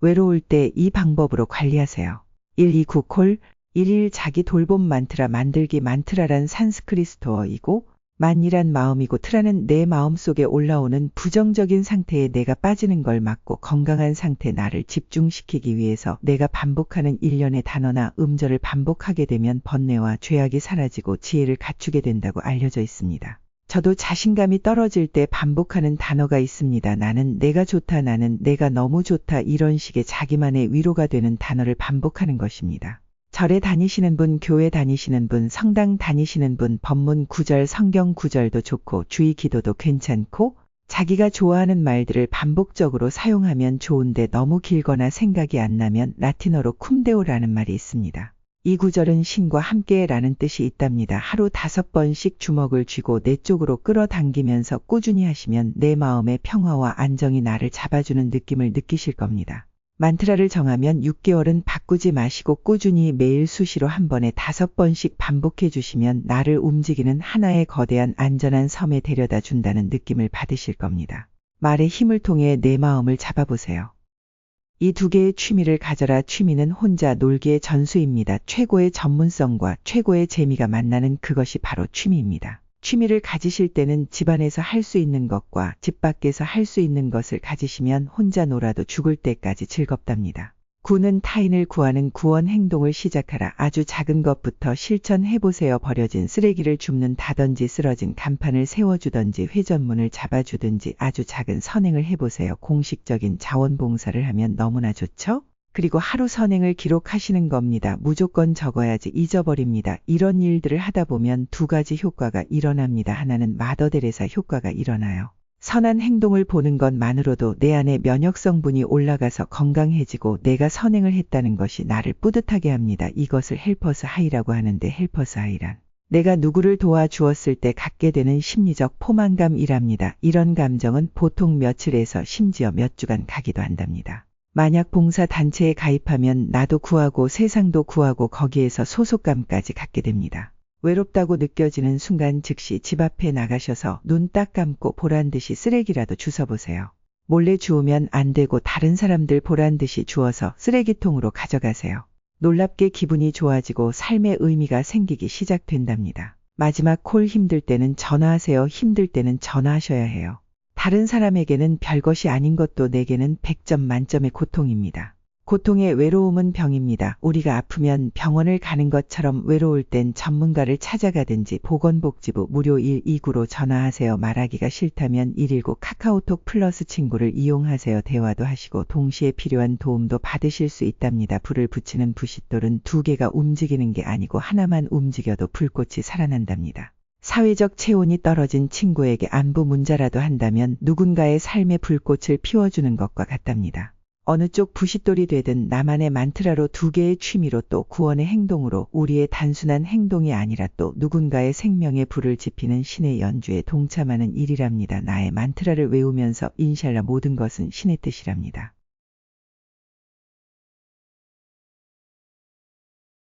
외로울 때 이 방법으로 관리하세요. 129콜 1일 자기 돌봄 만트라 만들기 만트라란 산스크리스토어이고 만이란 마음이고 트라는 내 마음속에 올라오는 부정적인 상태에 내가 빠지는 걸 막고 건강한 상태 나를 집중시키기 위해서 내가 반복하는 일련의 단어나 음절을 반복하게 되면 번뇌와 죄악이 사라지고 지혜를 갖추게 된다고 알려져 있습니다. 저도 자신감이 떨어질 때 반복하는 단어가 있습니다. 나는 내가 좋다, 나는 내가 너무 좋다, 이런 식의 자기만의 위로가 되는 단어를 반복하는 것입니다. 절에 다니시는 분, 교회 다니시는 분, 성당 다니시는 분, 법문 구절, 성경 구절도 좋고, 주의 기도도 괜찮고, 자기가 좋아하는 말들을 반복적으로 사용하면 좋은데 너무 길거나 생각이 안 나면 라틴어로 쿰데오라는 말이 있습니다. 이 구절은 신과 함께라는 뜻이 있답니다. 하루 다섯 번씩 주먹을 쥐고 내 쪽으로 끌어당기면서 꾸준히 하시면 내 마음의 평화와 안정이 나를 잡아주는 느낌을 느끼실 겁니다. 만트라를 정하면 6개월은 바꾸지 마시고 꾸준히 매일 수시로 한 번에 다섯 번씩 반복해 주시면 나를 움직이는 하나의 거대한 안전한 섬에 데려다 준다는 느낌을 받으실 겁니다. 말의 힘을 통해 내 마음을 잡아보세요. 이 두 개의 취미를 가져라 취미는 혼자 놀기의 전수입니다. 최고의 전문성과 최고의 재미가 만나는 그것이 바로 취미입니다. 취미를 가지실 때는 집안에서 할 수 있는 것과 집 밖에서 할 수 있는 것을 가지시면 혼자 놀아도 죽을 때까지 즐겁답니다. 구는 타인을 구하는 구원 행동을 시작하라. 아주 작은 것부터 실천해보세요. 버려진 쓰레기를 줍는 다든지 쓰러진 간판을 세워주든지 회전문을 잡아주든지 아주 작은 선행을 해보세요. 공식적인 자원봉사를 하면 너무나 좋죠? 그리고 하루 선행을 기록하시는 겁니다. 무조건 적어야지 잊어버립니다. 이런 일들을 하다 보면 두 가지 효과가 일어납니다. 하나는 마더데레사 효과가 일어나요. 선한 행동을 보는 것만으로도 내 안에 면역 성분이 올라가서 건강해지고 내가 선행을 했다는 것이 나를 뿌듯하게 합니다. 이것을 헬퍼스 하이라고 하는데 헬퍼스 하이란 내가 누구를 도와주었을 때 갖게 되는 심리적 포만감이랍니다. 이런 감정은 보통 며칠에서 심지어 몇 주간 가기도 한답니다. 만약 봉사 단체에 가입하면 나도 구하고 세상도 구하고 거기에서 소속감까지 갖게 됩니다. 외롭다고 느껴지는 순간 즉시 집 앞에 나가셔서 눈 딱 감고 보란 듯이 쓰레기라도 주워보세요. 몰래 주우면 안 되고 다른 사람들 보란 듯이 주워서 쓰레기통으로 가져가세요. 놀랍게 기분이 좋아지고 삶의 의미가 생기기 시작된답니다. 마지막 콜 힘들 때는 전화하세요. 힘들 때는 전화하셔야 해요. 다른 사람에게는 별것이 아닌 것도 내게는 100점 만점의 고통입니다. 고통의 외로움은 병입니다. 우리가 아프면 병원을 가는 것처럼 외로울 땐 전문가를 찾아가든지 보건복지부 무료 129로 전화하세요. 말하기가 싫다면 119 카카오톡 플러스 친구를 이용하세요. 대화도 하시고 동시에 필요한 도움도 받으실 수 있답니다. 불을 붙이는 부싯돌은 두 개가 움직이는 게 아니고 하나만 움직여도 불꽃이 살아난답니다. 사회적 체온이 떨어진 친구에게 안부 문자라도 한다면 누군가의 삶의 불꽃을 피워주는 것과 같답니다. 어느 쪽 부싯돌이 되든 나만의 만트라로 두 개의 취미로 또 구원의 행동으로 우리의 단순한 행동이 아니라 또 누군가의 생명의 불을 지피는 신의 연주에 동참하는 일이랍니다. 나의 만트라를 외우면서 인샬라 모든 것은 신의 뜻이랍니다.